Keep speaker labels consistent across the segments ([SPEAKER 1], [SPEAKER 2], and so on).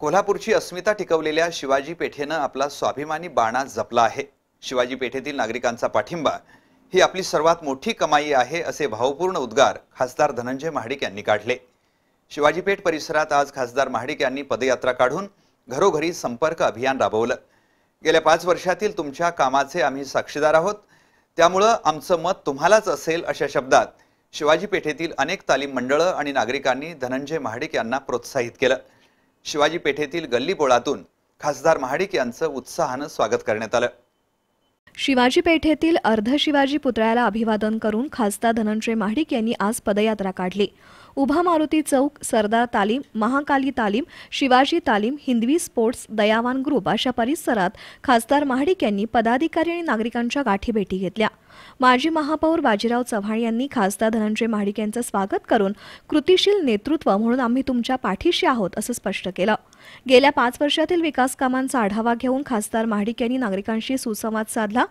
[SPEAKER 1] कोल्हापूरची अस्मिता टिकवलेल्या शिवाजी पेठेनं आपला स्वाभिमानी बाणा जपला आहे. शिवाजी पेठेतील नागरिकांचा पाठिंबा ही आपली सर्वात मोठी कमाई आहे असे भावपूर्ण उद्गार खासदार धनंजय महाडिक यांनी काढले. शिवाजी पेठ परिसरात आज खासदार महाडिक यांनी पदयात्रा काढून घरोघरी संपर्क अभियान राबवलं. गेल्या पाच वर्षातील तुमच्या कामाचे आम्ही साक्षीदार आहोत. त्यामुळं आमचं मत तुम्हालाच असेल अशा शब्दात शिवाजी पेठेतील अनेक तालीम मंडळं आणि नागरिकांनी धनंजय महाडिक यांना प्रोत्साहित केलं. शिवाजी पेठेतील गल्लीबोळातून खासदार महाडिक यांचं उत्साहानं स्वागत करण्यात आलं.
[SPEAKER 2] शिवाजी पेठेतील अर्ध शिवाजी पुतळ्याला अभिवादन करून खासदार धनंजय महाडिक यांनी आज पदयात्रा काढली. उभा मारुती चौक सरदार तालीम महाकाली तालीम शिवाजी तालीम हिंदवी स्पोर्ट्स दयावान ग्रुप अशा परिसरात खासदार महाडिक यांनी पदाधिकारी आणि नागरिकांच्या गाठीभेटी घेतल्या. माजी महापौर बाजीराव चव्हाण यांनी खासदार धनंजय महाडिक यांचं स्वागत करून कृतिशील नेतृत्व म्हणून आम्ही तुमच्या पाठीशी आहोत असं स्पष्ट केलं. गेल्या पाच वर्षातील विकास कामांचा आढावा घेऊन खासदार महाडिक यांनी नागरिकांशी सुसंवाद साधला.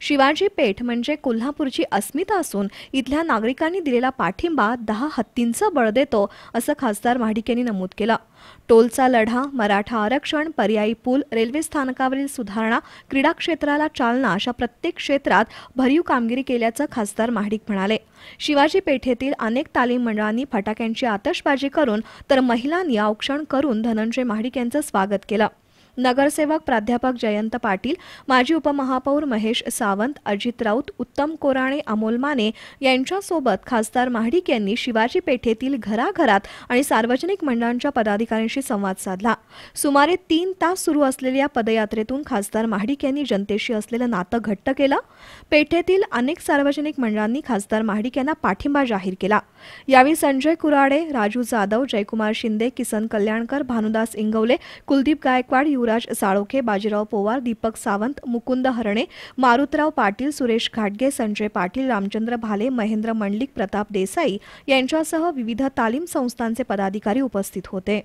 [SPEAKER 2] शिवाजी पेठ म्हणजे कोल्हापूरची अस्मिता असून इथल्या नागरिकांनी दिलेला पाठिंबा दहा हत्तींचं बळ देतो असं खासदार महाडिक यांनी नमूद केलं. टोलचा लढा मराठा आरक्षण पर्यायी पूल रेल्वे स्थानकावरील सुधारणा क्रीडा क्षेत्राला चालना अशा प्रत्येक क्षेत्रात भरीव कामगिरी केल्याचं खासदार महाडिक म्हणाले. शिवाजी पेठेतील अनेक तालीम मंडळांनी फटाक्यांची आतषबाजी करून तर महिलांनी औक्षण करून धनंजय महाडिक यांचं स्वागत केलं. नगरसेवक प्राध्यापक जयंत पाटील माजी उपमहापौर महेश सावंत अजित राऊत उत्तम कोराणे अमोल माने यांच्यासोबत खासदार महाडिक यांनी शिवाजी पेठेतील घराघरात आणि सार्वजनिक मंडळांच्या पदाधिकाऱ्यांशी संवाद साधला. सुमारे तीन तास सुरू असलेल्या पदयात्रेतून खासदार महाडिक यांनी जनतेशी असलेलं नातं घट्ट केलं. पेठेतील अनेक सार्वजनिक मंडळांनी खासदार महाडिक यांना पाठिंबा जाहीर केला. यावेळी संजय कुराडे राजू जाधव जयकुमार शिंदे किसन कल्याणकर भानुदास इंगवले कुलदीप गायकवाड युवराज साळोखे बाजीराव पोवार दीपक सावंत मुकुंद हरणे मारुतराव पाटील सुरेश घाटगे संजय पाटील रामचंद्र भाले महेंद्र मंडलिक प्रताप देसाई यांच्यासह विविध तालीम संस्थांचे पदाधिकारी उपस्थित होते.